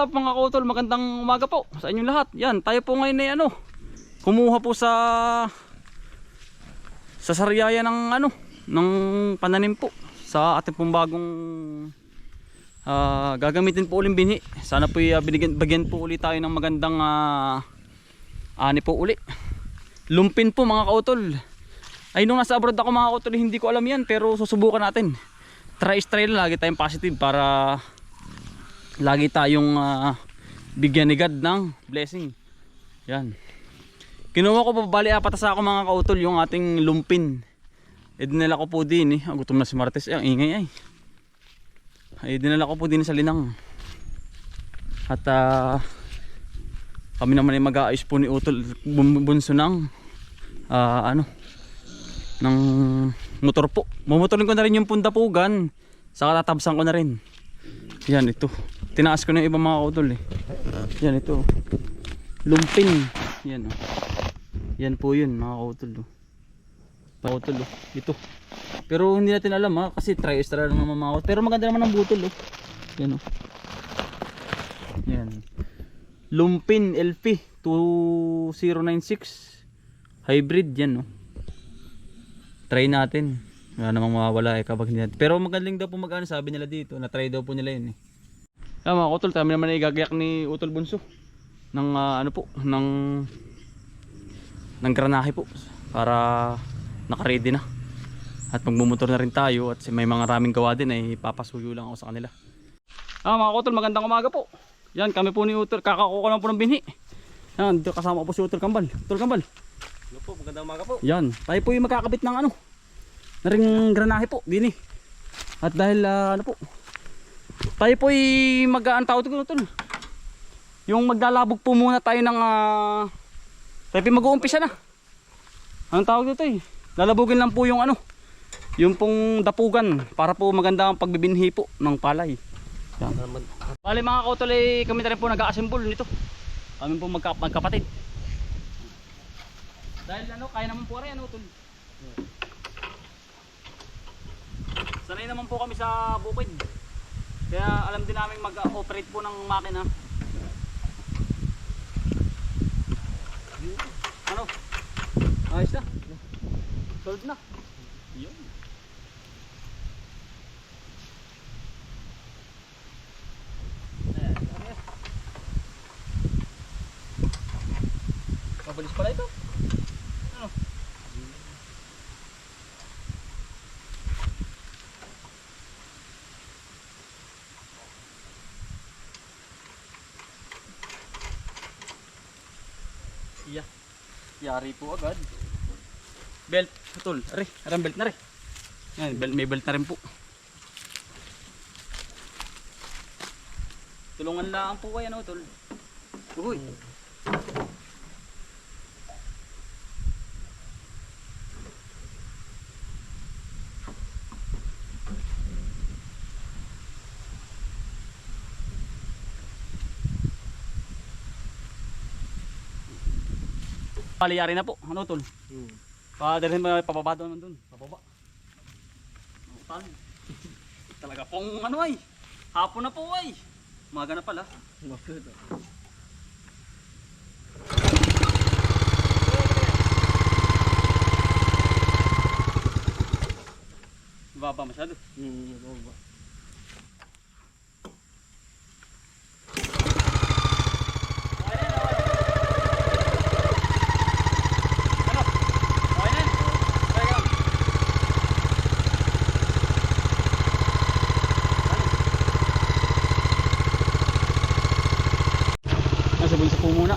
Up mga kautol? Magandang umaga po sa inyong lahat. Yan, tayo po ngayon ay ano, kumuha po sa sa sariaya ng ano, ng pananim po sa ating pong bagong ah, gagamitin po uling binhi. Sana po uh, binigyan bagyan po ulit tayo ng magandang ah, ani po uli. Lumpin po mga kautol. Ay nung nasa abroad ako mga kautol, hindi ko alam yan pero susubukan natin. Try try lang lagi tayong positive para lagi tayong ah, bigyan ni God ng blessing. Yan. Kinuha ko po bali apat sa ako mga kautol yung ating lumpin. E dinala ko po din eh. Ah, gutom na si Martes. Eh, ingay ay. Ay dinala ko po din sa linang. At ah, kami naman ay mag-aayos po ni Utol bunso ng ah, ano ng motor po. Mumotorin ko na rin yung pundapugan. Saka tatabsan ko na rin. Yan ito. Tinaas ko na yung ibang mga kautol eh. Yan ito. Lumpin. Yan oh. Yan po yun mga kautol oh. Kautol oh. Ito. Pero hindi natin alam ha kasi try extra lang naman mga kautol. Pero maganda naman ang butol oh. Yan oh. Yan. Lumpin LP 2096 hybrid yan oh. Try natin. Wala namang mawawala eh kapag hindi natin. Pero magaling daw po mag-ano sabi nila dito. Na-try daw po nila yun eh. Ah, mga utol, kami naman ay gagayak ni Utol Bunso ng ah, ano po, ng ng granahe po para naka-ready na. At magmumotor na rin tayo at may mga raming gawa din ay papasuyo lang ako sa kanila. Ah, mga utol, magandang umaga po. Yan, kami po ni Utol, kakakuha lang po ng binhi. Yan, kasama po si Utol Kambal. Utol Kambal. Ano po, magandang umaga po. Yan, tayo po yung magkakabit ng ano, na ring granahe po, dini. At dahil ah, ano po, tayo po ay mag-aan tawag ko tol. Yung maglalabog po muna tayo ng ah, tayo po mag-uumpisa na. Anong tawag dito eh? Lalabugin lang po yung ano, yung pong dapugan para po maganda ang pagbibinhi po ng palay. Yan. Bali mga kautol eh, kami rin po nag-assemble nito. Kami po magka magkapatid. Dahil ano, kaya naman po rin ano tol. Sanay naman po kami sa bukid. Kaya alam din namin mag-operate po ng makina. Ano? Ayos na. Solved na. Yun. Mabilis pala ito. Ano? Iya. Yari po agad. Belt, tol. Are, arang belt na rin. Yan, belt, may belt na rin po. Tulungan lang po kayo, ano, tol. Uy. Paliyari na po. Ano tol? hmm. Padalhin mo pababa doon doon. Pababa. Utan. Talaga pong ano ay. Hapon na po ay. Umaga na pala. Baba masyado. Hmm, ano ba? Ano? Okay na yan. Okay lang. Ano? Nasa bunso po muna.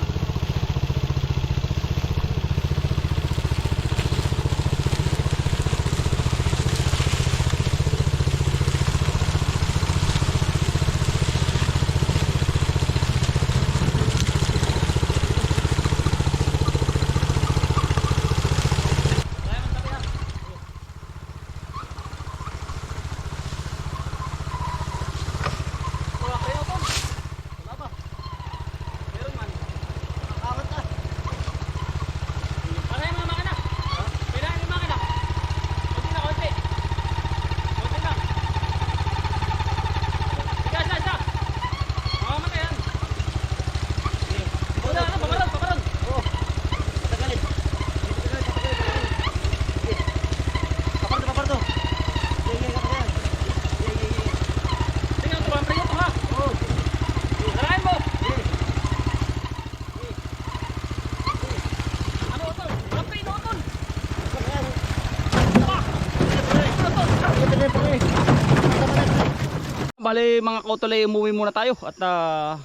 Bale mga kautolay, umuwi muna tayo at ah,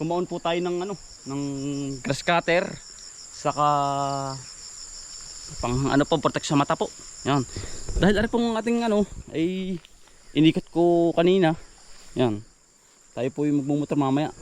kumaon po tayo ng ano, ng grass cutter saka pang ano po protect sa mata po. Yan. Dahil ari pong ating ano ay inikot ko kanina. Yan. Tayo po yung magmumotor mamaya.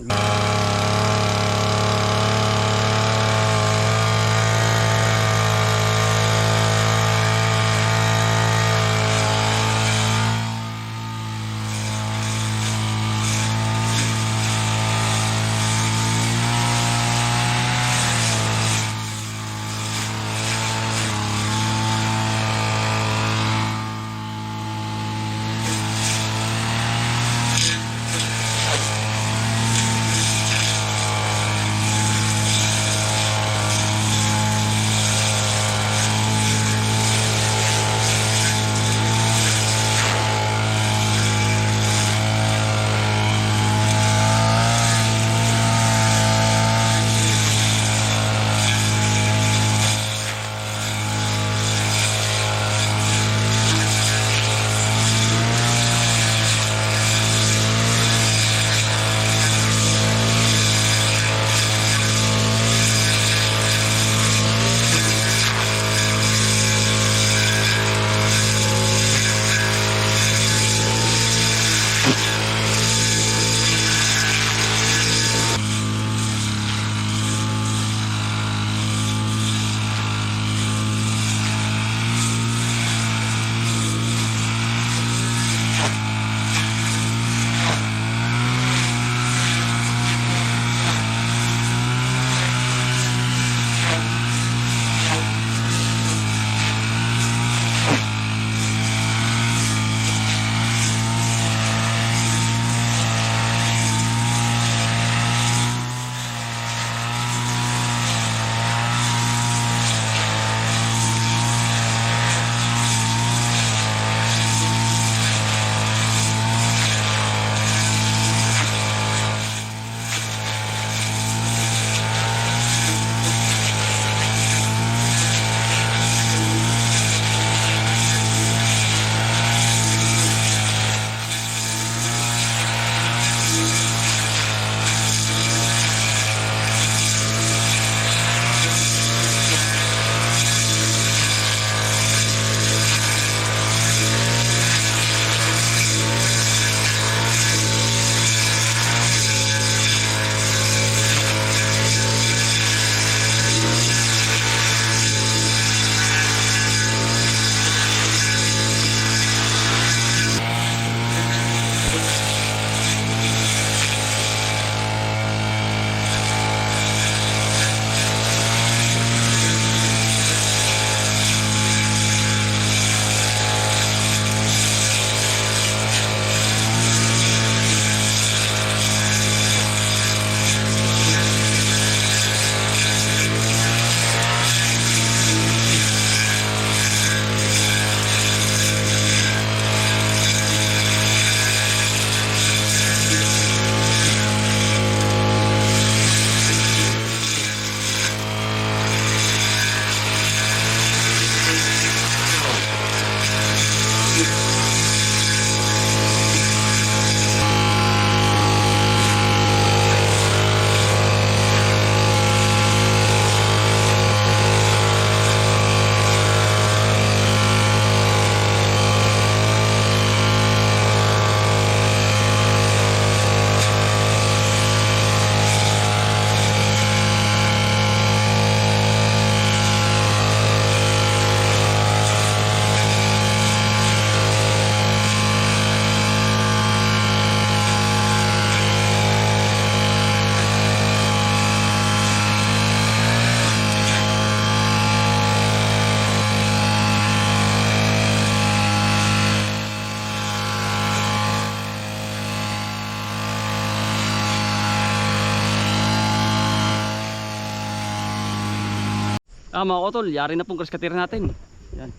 Ah mga kotol, yari na pong cutter natin. Yan.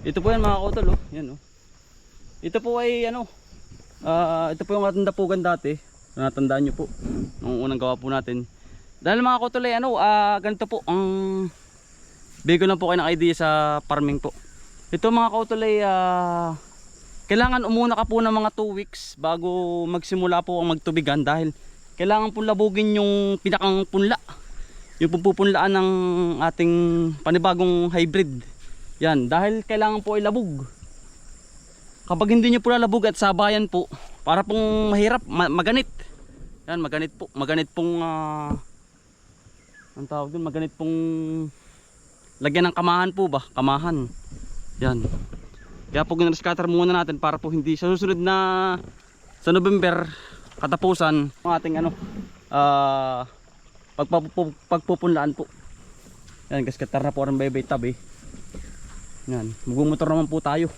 Ito po yan mga kotol, oh. Yan, oh. Ito po ay ano, ah ito po yung ating dapugan dati. Natandaan nyo po, nung unang gawa po natin. Dahil mga kotol ay ano, ah ganito po, ang bigo lang po kayo ng idea sa farming po. Ito mga kotol ay ah, kailangan umuna ka po ng mga 2 weeks bago magsimula po ang magtubigan dahil kailangan po labugin yung pinakang punla. Yung pupunlaan ng ating panibagong hybrid. Yan, dahil kailangan po ay labog. Kapag hindi nyo po lalabog at sabayan po, para pong mahirap, ma- maganit. Yan, maganit po. Maganit pong, ah, ang tawag dun, maganit pong lagyan ng kamahan po ba? Kamahan. Yan. Kaya po ginrescatter muna natin para po hindi sa susunod na sa November katapusan ang ating ano ah pagpapu- pagpupunlaan po. Yan, gascatter na po ang bebe tabi. Yan, magmumotor naman po tayo.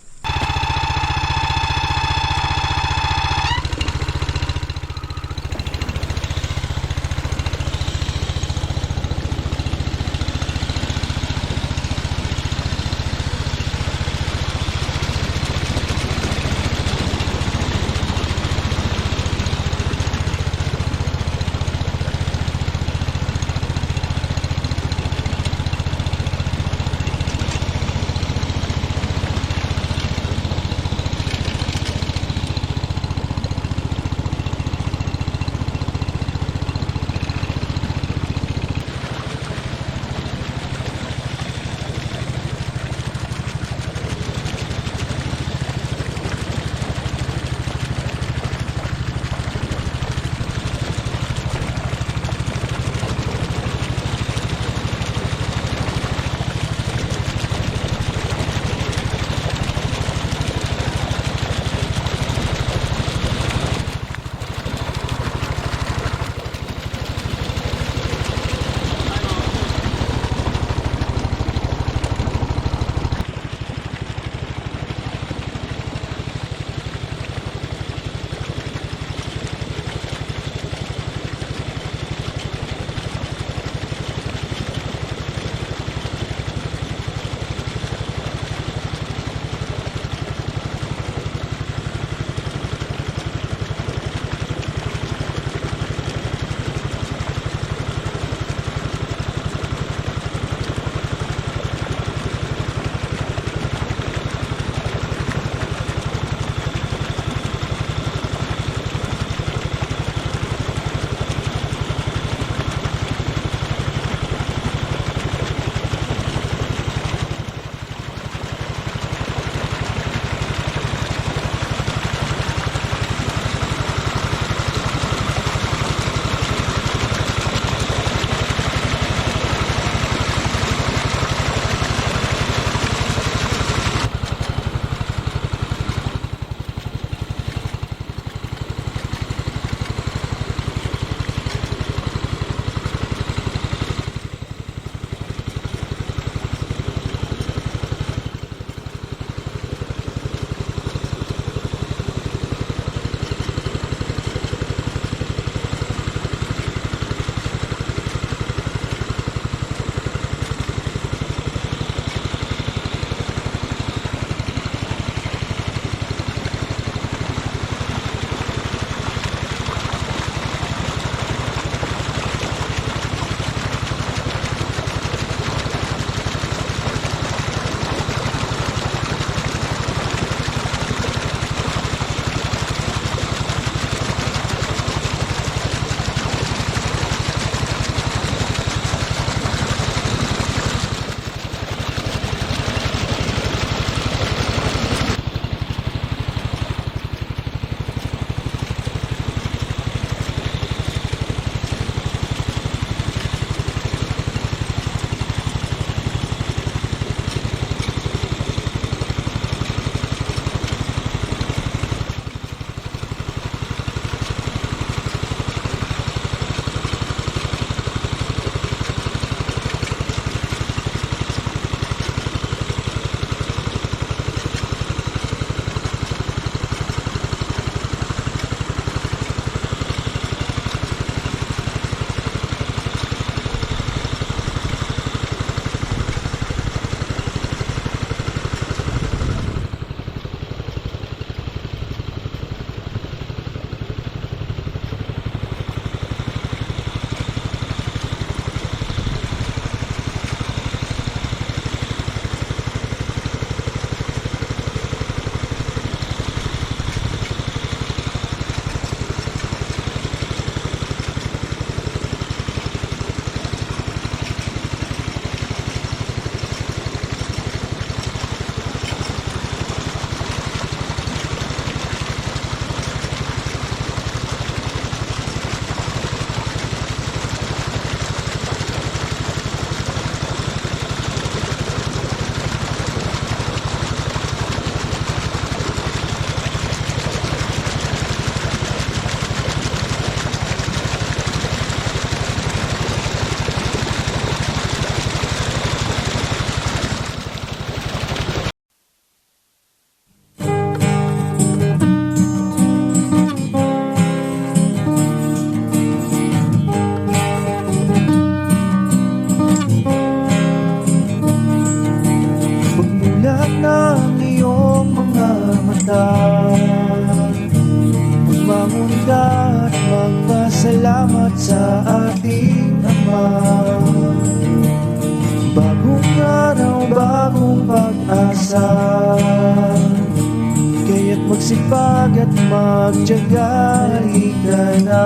Magsipag at magtyaga Halika na.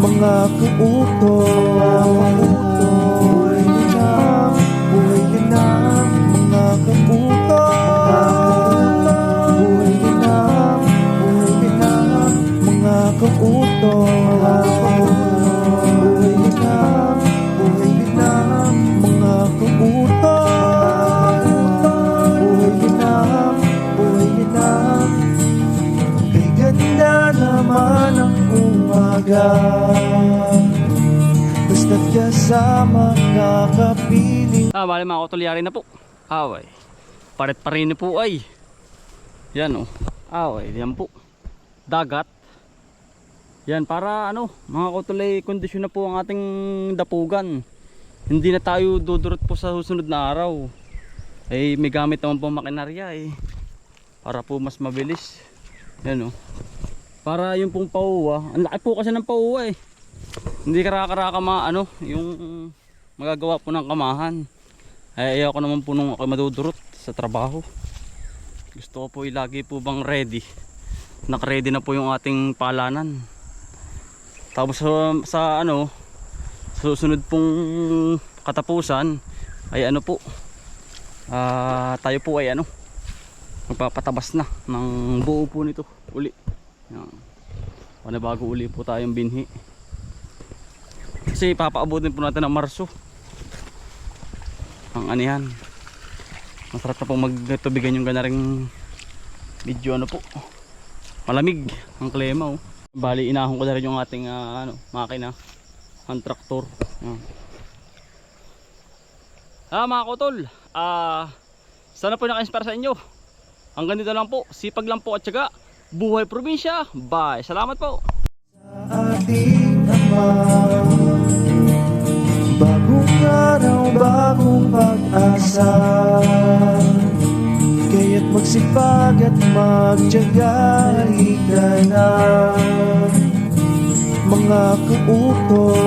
Mga kautos umaga Basta't kasama kakapiling Ah, bali mga kutulyari na po. Away. Paret pa rin po ay. Yan oh. Away, yan po. Dagat. Yan, para ano, mga kutulay kondisyon na po ang ating dapugan. Hindi na tayo dudurot po sa susunod na araw. Eh, may gamit naman po makinarya eh. Para po mas mabilis. Yan oh. Para yung pong pauwa. Ang laki po kasi ng pauwa eh. Hindi karaka-karaka ma ano, yung magagawa po ng kamahan. Ay ayaw ko naman po nung ako madudurot sa trabaho. Gusto ko po ilagi po bang ready. Naka-ready na po yung ating palanan. Tapos sa, sa ano, susunod pong katapusan ay ano po. ah tayo po ay ano magpapatabas na ng buo po nito uli. Yan. Panabago uli po tayong binhi. Kasi papaabutin po natin ng Marso. Ang anihan. Masarap na pong magtubigan yung ganaring medyo ano po. Malamig ang klema oh. Bali inahon ko na rin yung ating ah, ano, makina. Ang traktor. Yan. Ah mga kotol. Ah sana po naka-inspire sa inyo. Ang ganito lang po. Sipag lang po at syaga. Buhay probinsya. Bye. Salamat po. ating Ama Kaya't magsipag at magtyaga Halika na Mga kautos